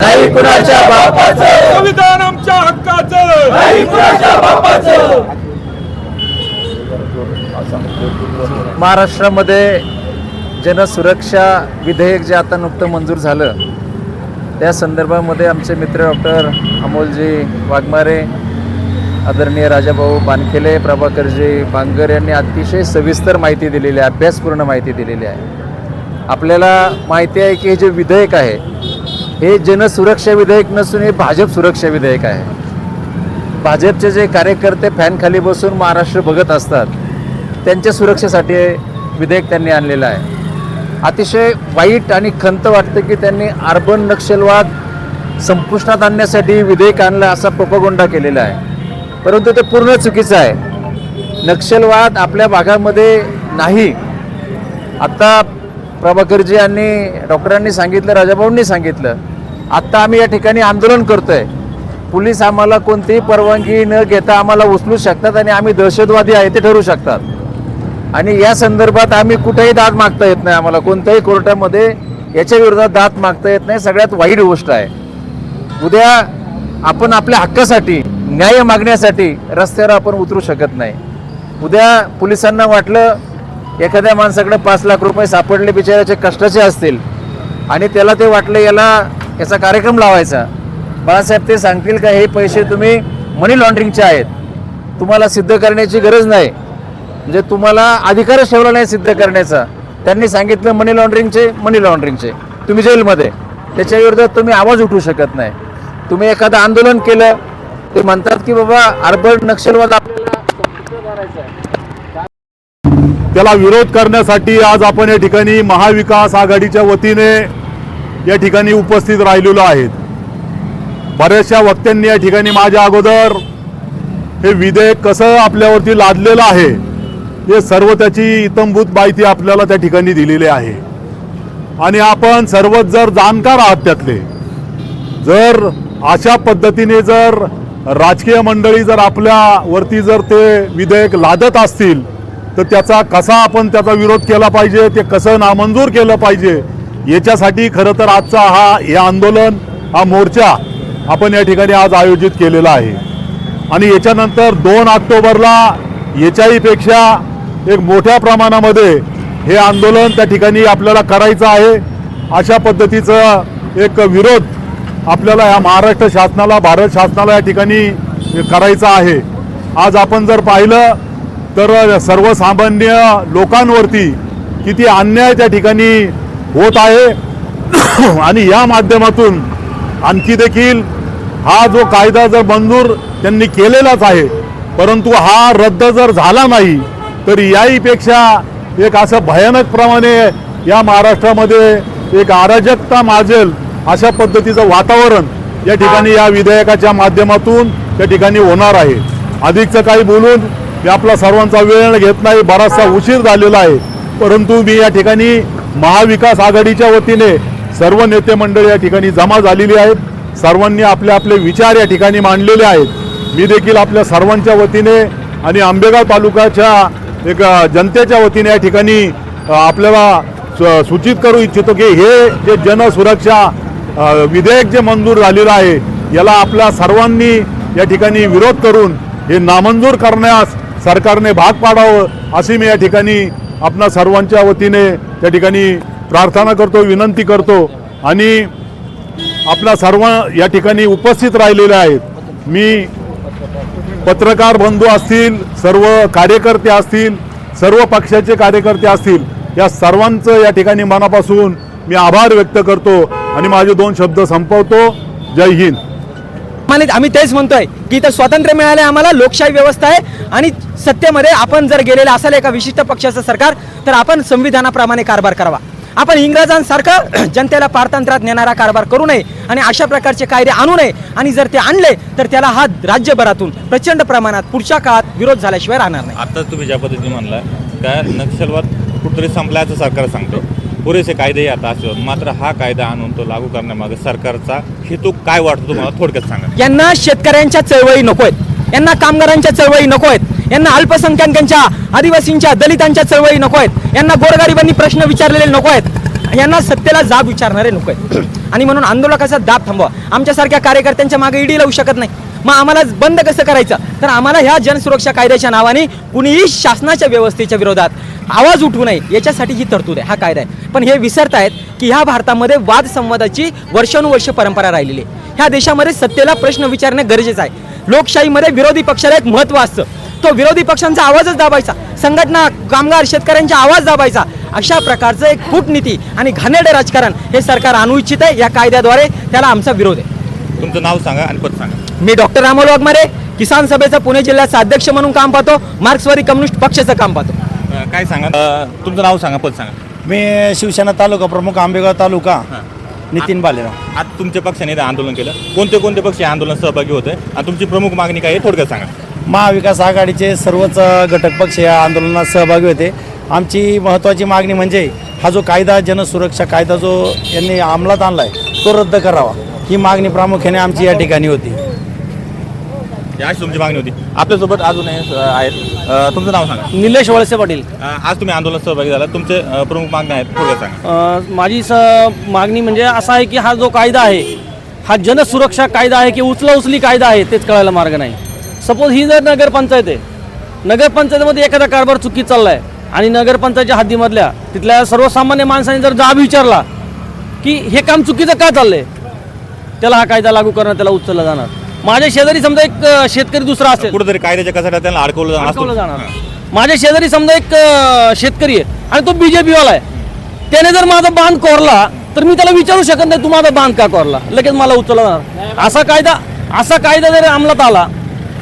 नाही कुणाच्या बापाचं. संविधान आमच्या हक्काचं. नाही कुणाच्या बापाचं. महाराष्ट्रामध्ये जनसुरक्षा विधेयक जे आता नुकतं मंजूर झालं त्या संदर्भामध्ये आमचे मित्र डॉक्टर अमोलजी वाघमारे आदरणीय राजाभाऊ बानखेले प्रभाकरजी बांगर यांनी अतिशय सविस्तर माहिती दिलेली आहे अभ्यासपूर्ण माहिती दिलेली आहे. आपल्याला माहिती आहे की हे जे विधेयक आहे हे जनसुरक्षा विधेयक नसून हे भाजप सुरक्षा विधेयक आहे. भाजपचे जे कार्यकर्ते फॅनखाली बसून महाराष्ट्र बघत असतात त्यांच्या सुरक्षेसाठी विधेयक त्यांनी आणलेलं आहे. अतिशय वाईट आणि खंत वाटतं की त्यांनी अर्बन नक्षलवाद संपुष्टात आणण्यासाठी विधेयक आणलं असा पोपगोंडा केलेला आहे. परंतु ते पूर्ण चुकीचं आहे. नक्षलवाद आपल्या भागामध्ये नाही. आत्ता प्रभाकरजी यांनी डॉक्टरांनी सांगितलं राजाभाऊंनी सांगितलं आत्ता आम्ही या ठिकाणी आंदोलन करतोय. पोलीस आम्हाला कोणतीही परवानगी न घेता आम्हाला उचलू शकतात आणि आम्ही दहशतवादी आहे ते ठरू शकतात. आणि या संदर्भात आम्ही कुठेही दाद मागता येत नाही आम्हाला. कोणत्याही कोर्टामध्ये याच्या विरोधात दाद मागता येत नाही. सगळ्यात वाईट गोष्ट आहे. उद्या आपण आपल्या हक्कासाठी न्याय मागण्यासाठी रस्त्यावर आपण उतरू शकत नाही. उद्या पोलिसांना वाटलं एखाद्या माणसाकडे पाच लाख रुपये सापडले बिचाराचे कष्टाचे असतील आणि त्याला ते वाटलं याला याचा कार्यक्रम लावायचा. बाळासाहेब ते सांगतील का हे पैसे तुम्ही मनी लॉन्ड्रिंगचे आहेत. तुम्हाला सिद्ध करण्याची गरज नाही. म्हणजे तुम्हाला अधिकारच ठेवला नाही सिद्ध करण्याचा. त्यांनी सांगितलं मनी लॉन्ड्रिंगचे मनी लॉन्ड्रिंगचे तुम्ही जेलमध्ये. त्याच्या विरोधात तुम्ही आवाज उठवू शकत नाही. तुम्ही एखादं आंदोलन केलं ते म्हणतात की बाबा अर्बन नक्षलवाद आपल्याला त्याला विरोध करण्यासाठी आज आपण या ठिकाणी महाविकास आघाडीच्या वतीने या ठिकाणी उपस्थित राहिलेलो आहेत. बऱ्याचशा वक्त्यांनी या ठिकाणी माझ्या अगोदर हे विधेयक कसं आपल्यावरती लादलेलं आहे हे सर्व त्याची इतंभूत माहिती आपल्याला त्या ठिकाणी दिलेली आहे. आणि आपण सर्वच जर जाणकार आहात त्यातले जर अशा पद्धतीने जर राजकीय मंडळी जर आपल्यावरती जर ते विधेयक लादत असतील तर त्याचा कसा आपण त्याचा विरोध केला पाहिजे ते कसं नामंजूर केलं पाहिजे याच्यासाठी खरं तर आजचा हा हे आंदोलन हा मोर्चा आपण या ठिकाणी आज आयोजित केलेला आहे. आणि याच्यानंतर दोन ऑक्टोबरला याच्याहीपेक्षा एक मोठ्या प्रमाणामध्ये हे आंदोलन त्या ठिकाणी आपल्याला करायचं आहे. अशा पद्धतीचं एक विरोध आपल्याला या महाराष्ट्र शासनाला भारत शासनाला या ठिकाणी करायचा आहे. आज आपण जर पाहिलं तर सर्वसामान्य लोकांवरती किती अन्याय त्या ठिकाणी होत आहे. आणि या माध्यमातून आणखी देखील हा जो कायदा जर मंजूर त्यांनी केलेलाच आहे परंतु हा रद्द जर झाला नाही तर याहीपेक्षा एक असं भयानक प्रमाणे या महाराष्ट्रामध्ये एक अराजकता माजेल अशा पद्धतीचं वातावरण या ठिकाणी या विधेयकाच्या माध्यमातून त्या ठिकाणी होणार आहे. अधिकचं काही बोलून मी आपला सर्वांचा वेळ घेत नाही बराचसा उशीर झालेला आहे परंतु मी या ठिकाणी महाविकास आघाडीच्या वतीने सर्व नेते मंडळ या ठिकाणी जमा झालेली आहेत. सर्वांनी आपले आपले विचार या ठिकाणी मांडलेले आहेत. मी देखील आपल्या सर्वांच्या वतीने आणि आंबेगाव तालुक्याच्या एक जनतेच्या वतीने या ठिकाणी आपल्याला सु- सूचित करू इच्छितो की हे जे जनसुरक्षा विधेयक जे मंजूर झालेलं आहे याला आपल्या सर्वांनी या ठिकाणी विरोध करून हे नामंजूर करण्यास सरकारने भाग पाडावं अशी मी या ठिकाणी आपणा सर्वांच्या वतीने त्या ठिकाणी प्रार्थना करतो विनंती करतो आणि आपला सर्व या ठिकाणी उपस्थित राहिलेले आहेत. मी पत्रकार बंधू असतील सर्व कार्यकर्ते असतील सर्व पक्षाचे कार्यकर्ते असतील या सर्वांचं या ठिकाणी मनापासून मी आभार व्यक्त करतो आणि माझे दोन शब्द संपवतो. जय हिंद. माने आम्ही तेच म्हणतोय की इथं स्वातंत्र्य मिळाले आम्हाला लोकशाही व्यवस्था आहे. आणि सत्तेमध्ये आपण जर गेलेलं असेल एका विशिष्ट पक्षाचं सरकार तर आपण संविधानाप्रमाणे कारभार करावा. आपण इंग्रजांसारखं जनतेला पारतंत्र्यात नेणारा कारभार करू नये आणि अशा प्रकारचे कायदे आणू नये आणि जर ते आणले तर त्याला हा राज्यभरातून प्रचंड प्रमाणात पुढच्या काळात विरोध झाल्याशिवाय राहणार नाही. आता तुम्ही ज्या पद्धतीने म्हणला का नक्षलवाद कुठेतरी संपल्याचं सरकार सांगतो. पुरेसे कायदेही आता असतात मात्र हा कायदा आणून तो लागू करण्यामागे सरकारचा हेतू काय वाटतो तुम्हाला? थोडक्यात सांगा. यांना शेतकऱ्यांच्या चळवळी नको आहेत. यांना कामगारांच्या चळवळी नको आहेत. यांना अल्पसंख्याकांच्या आदिवासींच्या दलितांच्या चळवळी नको आहेत. यांना गोरगरिबांनी प्रश्न विचारलेले नको आहेत. यांना सत्तेला जाब विचारणारे नको आहेत. आणि म्हणून आंदोलकाचा दाब थांबवा. आमच्यासारख्या कार्यकर्त्यांच्या मागे ईडी लावू शकत नाही. मग आम्हाला बंद कसं करायचं? तर आम्हाला ह्या जनसुरक्षा कायद्याच्या नावाने कुणीही शासनाच्या व्यवस्थेच्या विरोधात आवाज उठवू नये याच्यासाठी ही तरतूद आहे हा कायदा आहे. पण हे विसरतायत की ह्या भारतामध्ये वाद संवादाची वर्षानुवर्ष परंपरा राहिलेली आहे. ह्या देशामध्ये सत्तेला प्रश्न विचारणे गरजेचं आहे. लोकशाहीमध्ये विरोधी पक्षाला एक महत्त्व असतं. तो विरोधी पक्षांचा आवाजच दाबायचा. संघटना कामगार शेतकऱ्यांचा आवाज दाबायचा. अशा प्रकारचं एक कूटनीती आणि घाणेरडे राजकारण हे सरकार आणू इच्छित आहे या कायद्याद्वारे त्याला आमचा विरोध आहे. तुमचं नाव सांगा आणि पद सांगा. मी डॉक्टर रामोल वाघमारे किसान सभेचा पुणे जिल्ह्याचा अध्यक्ष म्हणून काम पाहतो मार्क्सवादी कम्युनिस्ट पक्षाचं काम पाहतो. काय सांगा? तुमचं नाव सांगा पद सांगा. मी शिवसेना तालुका प्रमुख आंबेगाव तालुका नितीन बालेराव. आज तुमच्या पक्षाने आंदोलन केलं. कोणते कोणते पक्ष या आंदोलनात सहभागी होते? आणि तुमची प्रमुख मागणी काय आहे? थोडक्यात सांगा. महाविकास आघाडीचे सर्वच घटक पक्ष या आंदोलनात सहभागी होते. आमची महत्त्वाची मागणी म्हणजे हा जो कायदा जनसुरक्षा कायदा जो यांनी अंमलात आणला आहे तो रद्द करावा. ही मागणी प्रामुख्याने आमची या ठिकाणी होती. ही अशी तुमची मागणी होती. आपल्यासोबत अजून हे, अ, आहेत. अ, तुमचं नाव सांगा. निलेश वळसे पाटील. अ, आज तुम्ही आंदोलनात सहभागी झाला तुमचे अ, प्रमुख मागणी आहेत. सांगा. अ, माझी स मागणी म्हणजे असा आहे की हा जो कायदा आहे हा जनसुरक्षा कायदा आहे की उचला उचली कायदा आहे तेच कळायला मार्ग नाही. सपोज ही जर नगरपंचायत आहे नगरपंचायतीमध्ये एखादा कारभार चुकी चालला आहे आणि नगरपंचायतच्या हद्दीमधल्या तिथल्या सर्वसामान्य माणसाने जर जाब विचारला की हे काम चुकीचं का चाललंय त्याला हा कायदा लागू करणं त्याला उचलला जाणार. माझ्या शेजारी समजा एक अ, शेतकरी दुसरा असेल. कुठेतरी कायद्याच्या कसाट्यात त्यांना अडकवलं जाणार अडकवलं. जाणार. माझ्या शेजारी समजा एक अ, शेतकरी आहे आणि तो बीजेपी वाला आहे. त्याने जर माझा बांध कोरला तर मी त्याला विचारू शकत नाही तू माझा बांध का कोरला? लगेच मला उचलला जाणार असा कायदा असा कायदा जर अंमलात आला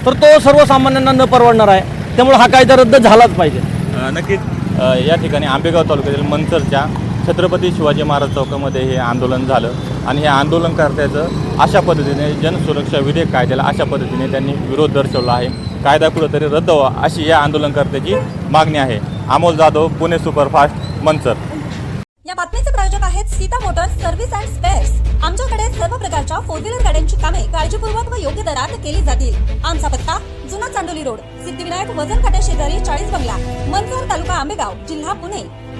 तर तो सर्वसामान्यांना न परवडणार आहे. त्यामुळे हा कायदा रद्द झालाच पाहिजे. अ, नक्कीच अ, या ठिकाणी आंबेगाव तालुक्यातील मनसरच्या छत्रपती शिवाजी महाराज चौकामध्ये हे आंदोलन झालं. आणि हे आंदोलनकर्त्याचं अशा पद्धतीने जनसुरक्षा विधेयक कायद्याला अशा पद्धतीने त्यांनी विरोध दर्शवला आहे. कायदा कुठंतरी रद्द व्हा अशी या आंदोलनकर्त्याची मागणी आहे. अमोल जाधव पुणे सुपरफास्ट मनसर. या बातमीचे प्रायोजक आहेत Sita motors service and spares. आमच्याकडे सर्व प्रकारच्या फोर व्हीलर गाड्यांची कामे काळजीपूर्वक व योग्य दरात केली जातील. आमचा पत्ता जुना चांडोली रोड सिद्धिविनायक वजन काट्या शेजारी चाळीस बंगला मंचर तालुका आंबेगाव जिल्हा पुणे.